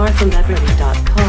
martinleverly.com.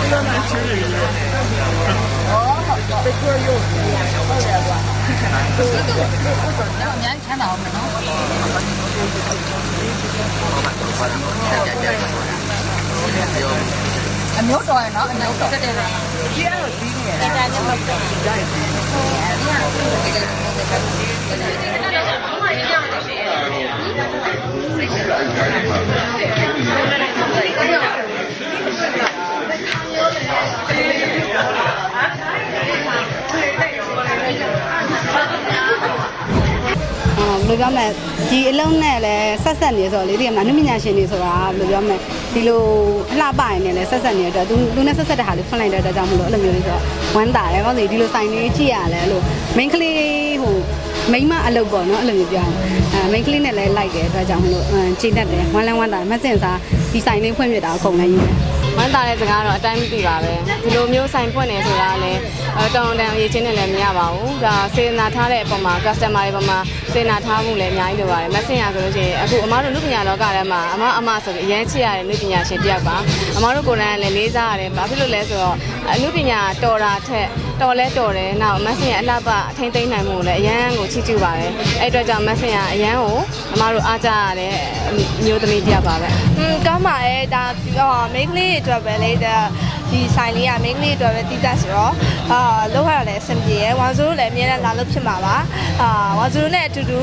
mrcelebrity.com. အမျိုးတော်ရနော်အမျိုးတော်တက်တယ်ကြီးရတော့ကြီးနေတယ်ဒါကြောင့်မဟုတ်ဘယ်လို ပြောမလဲဒီအလုံးနဲ့လည်းဆက်ဆက်နေဆိုတော့လေဒီကမှာနုပညာရှင်တွေဆိုတာဘယ်လိုပြောမလဲဒီလိုအလှပရင်လည်းဆက်ဆက်နေတဲ့အတွက်သူသူနဲ့ဆက်ဆက်တဲ့ဟာလေးဖွင့်လိုက်တဲ့အတွက်ကြောင့်မလို့အဲ့လိုမျိုးလေးဆိုတော့ဝမ်းတာတယ်ဘာလို့လဲဒီလိုဆိုင်လေးကြည့်ရလဲအဲ့လို main ကလေးဟိုမိမအလုပ်ပေါ့နော်အဲ့လိုမျိုးပြောအောင်အဲ main ကလေးနဲ့လည်းလိုက်တယ်အတွက်ကြောင့်မလို့ကြည်တတ်တယ်ဝမ်းလန်းဝမ်းတာမဆင်စားဒီဆိုင်လေးဖွင့်ပြတာအကုန်လည်းယူတယ် ဝမ်းသာတဲ့စကားတော့အတိုင်းမသိပါပဲဒီလိုမျိုးဆိုင်ဖွင့်နေဆိုတာလည်းအဲတောင်းတန်ရေးချင်းနဲ့လည်းမရပါဘူးဒါစေနာထားတဲ့အပေါ်မှာ customer တွေပေါ်မှာစေနာထားမှုလည်းအများကြီးလိုပါတယ်မဆင်ရဆိုလို့ရှိရင်အခုအမားတို့လူပညာလောကထဲမှာအမအမဆိုပြီးအရင်ချစ်ရတဲ့လူပညာရှင်တစ်ယောက်ပါအမားတို့ကိုယ်တိုင်လည်းလေးစားရတယ်ဘာဖြစ်လို့လဲဆိုတော့ အလူပညာတော်တာထက်တော်လဲတော်တယ်နောက်မဆင်ရအလှပအထိမ့်သိမ့်နိုင်မှုကိုလည်းအရန်ကိုချီးကျူးပါတယ်အဲ့အတွက်ကြောင့်မဆင်ရအရန်ကိုအမားတို့အားကြရတဲ့မျိုးသမီးတစ်ယောက်ပါပဲอืมကောင်းပါရဲ့ဒါဟောမိန်းကလေးတွေအတွက်ပဲလေဒါဒီဆိုင်လေးကမိန်းကလေးတွေအတွက်ပဲတည်တတ်ဆိုတော့အာလောက်ရတာလည်းအဆင်ပြေရဲ့ဝါဆိုလို့လည်းအများနဲ့လာလို့ဖြစ်မှာပါအာဝါဆိုလို့နဲ့အတူတူ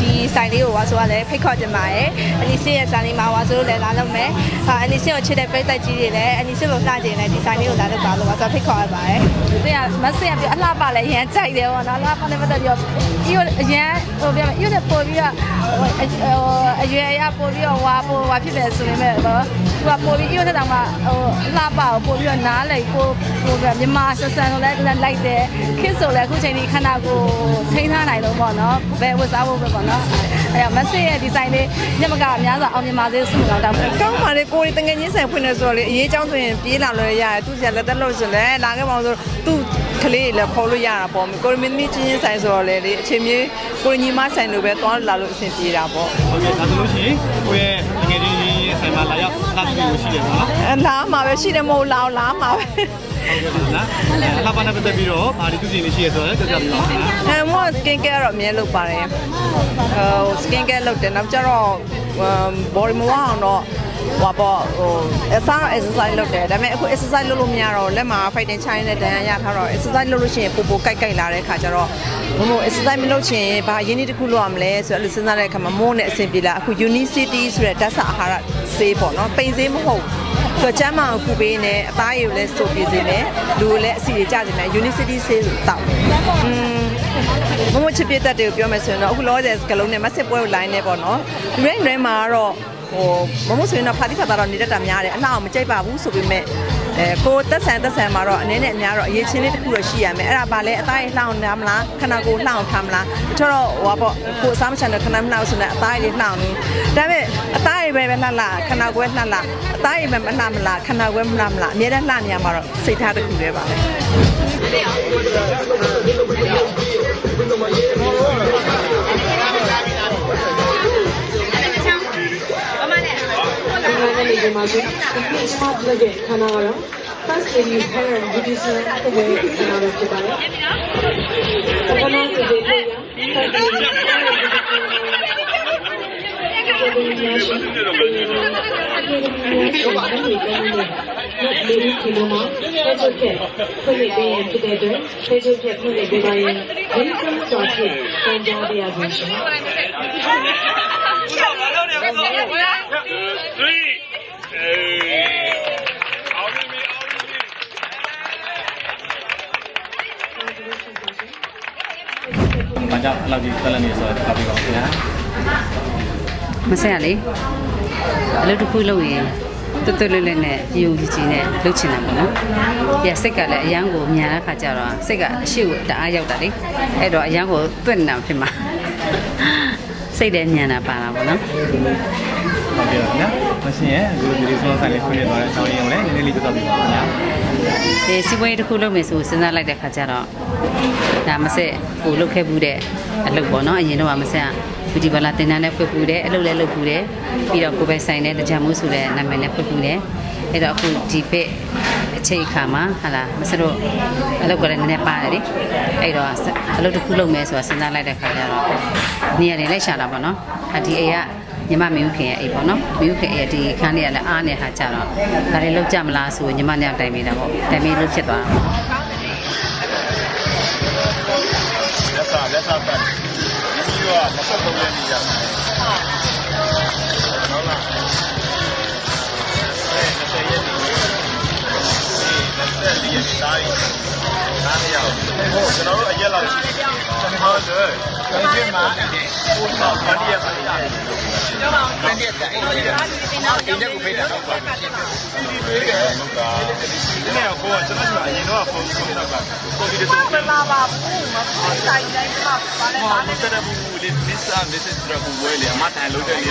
ဒီဆိုင်လေးကိုဝါဆိုကလည်းဖိတ်ခေါ်ကြပါရဲ့အနီစင်းရဲ့ဆိုင်လေးမှာဝါဆိုလို့လည်းလာလို့မယ်အာအနီစင်းကိုချစ်တဲ့ပိတ်သက်ကြီးတွေလည်းအနီစင်းကိုလှကြင်လည်းဒီဆိုင်လေးကိုလာလို့ပါလို့ဝါဆိုဖိတ်ခေါ်ရပါရဲ့ဒီကမဆင်ရပြအလှပလည်းရမ်းကြိုက်တယ်ပေါ့နော်အလှပနဲ့ပတ်သက်ပြီးတော့ဒီအရန်ဟိုပြမယ်ဒီနဲ့ပို့ပြီးတော့ဟိုအရွယ်အရပို့ပြီးတော့ဝါပို့ဝါဖြစ်တယ်ဆိုရင်လည်းတော့သူကပို့ပြီးဒီနဲ့တောင်မှဟိုအလှပကိုပို့ပြီးတော့နားလိုက်ကိုဟိုပြမြန်မာဆဆန်ဆိုလည်းလိုက်တယ်ခစ်ဆိုလည်းအခုချိန်ဒီခန္ဓာကိုထိန်းထားနိုင်လို့ပေါ့နော်ဘယ်ဝတ်စားဖို့ပဲပေါ့နော်အဲမဆင်ရဲ့ဒီဆိုင်လေးညမကအများစွာအောင်မြင်ပါစေဆုမတောင်းတောင်းကောင်းပါလေကိုရီတငယ်ချင်းဆိုင်ဖွင့်နေဆိုတော့လေအရေးအကြောင်းဆိုရင်ပြေးလာလို့ရတယ်သူစီကလက်သက်လို့ဆိုလည်းလာခဲ့ပါအောင်ဆိုသူ့ ကလေးတွေလည်းခေါ်လို့ရတာပေါ့ကိုရီမင်းသမီးချင်းချင်းဆိုင်ဆိုတော့လေလေအချိန်မြေးကိုရီညီမဆိုင်လိုပဲသွားလာလို့အဆင်ပြေတာပေါ့ဟုတ်ကဲ့ဒါဆိုလို့ရှိရင်ကိုယ့်ရဲ့ငွေချင်းချင်းဆိုင်မှာလာရောက်လာပြီးလို့ရှိတယ်နော်အဲလာမှာပဲရှိတယ်မဟုတ်လားလာမှာပဲဟုတ်ကဲ့နော်အလှပနဲ့ပတ်သက်ပြီးတော့ဗာဒီသူစီနေရှိရဆိုတော့ကြောက်ကြပြီးတော့အဲမော skin care တော့အမြဲလုပ်ပါတယ်ဟို skin care လုပ်တယ်နောက်ကျတော့ body မဝအောင်တော့ ဟောပေါ့ဟိုအစား exercise လုပ်တယ်ဒါပေမဲ့အခု exercise လုပ်လို့မရတော့လက်မှာ fighting chine နဲ့တန်ရရထားတော့ exercise လုပ်လို့ရှိရင်ပိုပိုကြိုက်ကြိုက်လာတဲ့ခါကျတော့မမို့ exercise မလုပ်ချင်ဘာရင်းနှီးတစ်ခုလုပ်ရမလဲဆိုတော့အဲ့လိုစဉ်းစားတဲ့အခါမှာမို့နဲ့အဆင်ပြေလာအခု unicity ဆိုတဲ့ဓာတ်စာအာဟာရဆေးပေါ့နော်ပိန်ဆေးမဟုတ်သူကကျမ်းမာကိုခုပေးနေအသားရည်ကိုလည်းစိုးပြေစေမယ်လူကိုလည်းအစီတွေကျစေမယ် unicity ဆေးဆိုတောက်อืมမမချစ်ပြတ်တဲ့ကိုပြောမယ်ဆိုရင်တော့အခုလောဆယ်ကလုံးနဲ့မစစ်ပွဲကို line နဲ့ပေါ့နော်လူတိုင်းလူတိုင်းမှာကတော့ ဟိုမမဆိုရင်တော့ဖာတိဖာတာတော့နေတတ်တာများတယ်အလှအောင်မကြိုက်ပါဘူးဆိုပေမဲ့အဲကိုတက်ဆန်တက်ဆန်မှာတော့အနေနဲ့အများတော့အရေးချင်းလေးတစ်ခုတော့ရှိရမယ်အဲ့ဒါဘာလဲအသားရလှအောင်နားမလားခန္ဓာကိုယ်လှအောင်ထားမလားတချို့တော့ဟိုပေါ့ကိုအစားမချန်တဲ့ခဏမနှောက်ဆိုနေအသားရလှအောင်နေဒါပေမဲ့အသားရပဲပဲလှလှခန္ဓာကိုယ်လှလှအသားရပဲမလှမလားခန္ဓာကိုယ်မလှမလားအများနဲ့လှနေရမှာတော့စိတ်ထားတစ်ခုပဲပါပဲ ဒီနေ့မှာဆိုဒီမှာပြတဲ့ခန္ဓာကတော့ first lady hair division တဲ့ဝေခန္ဓာ ပဲဖြစ်ပါတယ်။ဘာလို့ဒီလိုလဲ first lady hair division ကိုရီးယားရှိကိုရီးယားပြည်တော်နိုင်ငံနဲ့လေဒီကမှာဖက်ချုပ်ဖြတ်ဖွင့်လှစ်ပေးရင်ဖြစ်တဲ့အတွက်ဖက်ချုပ်ဖြတ်ဖွင့်လှစ်ပေးပါရင်ဒီကံစွာဖြင့်စံကြားပြရပါရှင်။ဘာကြောင့်အဲ့လောက်ကြီးတက်လက်နေဆိုတော့ပြောပြပါဦးခင်ဗျာမဆက်ရလေအလုပ်တစ်ခုလုပ်ရင်တွတ်တွတ်လွတ်လွတ်နဲ့ယုံကြည်ကြည်နဲ့လုပ်ချင်တာပေါ့နော်။ပြစိတ်ကလည်းအရန်ကိုမြန်တဲ့ခါကျတော့စိတ်ကအရှိကိုတအားရောက်တာလေ။အဲ့တော့အရန်ကိုတွတ်နေတာဖြစ်မှာ။စိတ်လည်းမြန်တာပါတာပေါ့နော်။ ဟုတ်ကဲ့ပါခင်ဗျာ။မရှင်ရဲ့ဒီလိုဒီလိုဆိုင်လေးဖွင့်နေသွားတဲ့အကြောင်းရင်းကိုလည်းနည်းနည်းလေးပြောပြပါဦးခင်ဗျာ။ဒီစီးပွားရေးတစ်ခုလုပ်မယ်ဆိုစဉ်းစားလိုက်တဲ့ခါကျတော့ဒါမဆက်ကိုလုပ်ခဲ့ဘူးတဲ့အလုပ်ပေါ့နော်။အရင်တော့မဆက်ကဘူဒီဘာလာတင်တန်းနဲ့ဖွင့်ဘူးတယ်အလုပ်လည်းလုပ်ဘူးတယ်ပြီးတော့ကိုယ်ပဲဆိုင်နဲ့တကြမိုးဆိုတဲ့နာမည်နဲ့ဖွင့်ဘူးတယ်အဲ့တော့အခုဒီဘက်အချိန်အခါမှာဟာလာမဆက်တော့အလုပ်ကလည်းနည်းနည်းပါတယ်လေအဲ့တော့အလုပ်တစ်ခုလုပ်မယ်ဆိုတာစဉ်းစားလိုက်တဲ့ခါကျတော့နေရာတွေလိုက်ရှာတာပေါ့နော်အဒီအိမ်က ညီမမင်းဦးခင်ရဲ့အိမ်ပေါ့နော်မင်းဦးခင်ရဲ့ဒီခန်းလေးကလည်းအားနေတဲ့ခါကျတော့ဒါတွေလောက်ကြမလားဆိုညီမနဲ့တိုင်မိတာပေါ့တိုင်မိလို့ဖြစ်သွားတာပေါ့လက်စားလက်စားပတ်ဒီမျိုးကမဆက်တော့လည်းနေကြမှာဟုတ်လားအဲ20ရက်နေ20ရက်နေတိုင်းနားမရဘူးဟိုကျွန်တော်တို့အရက်လောက်ရှိတယ် ဟုတ်တယ်ဒါပေမဲ့ဟိုတော့မဒီရက်ပါလေကျွန်တော်မဒီရက်တိုင်အဲ့ဒီတဲ့ကိုဖေးတာတော့ပါဒီပေးတယ်ဟုတ်ကဲ့ဒီနေ့ကိုကျွန်တော်အရင်တော့ဖုန်းဖုန်းတော့ကကိုဒီလိုမလာပါဘူးမဖိုးတိုင်းတိုင်းမှာပါလဲဟောပါမလဲစရဘူးလေမစ္စအာမစ္စစရဘူးဝဲလေအမတိုင်လို့တဲ့နေ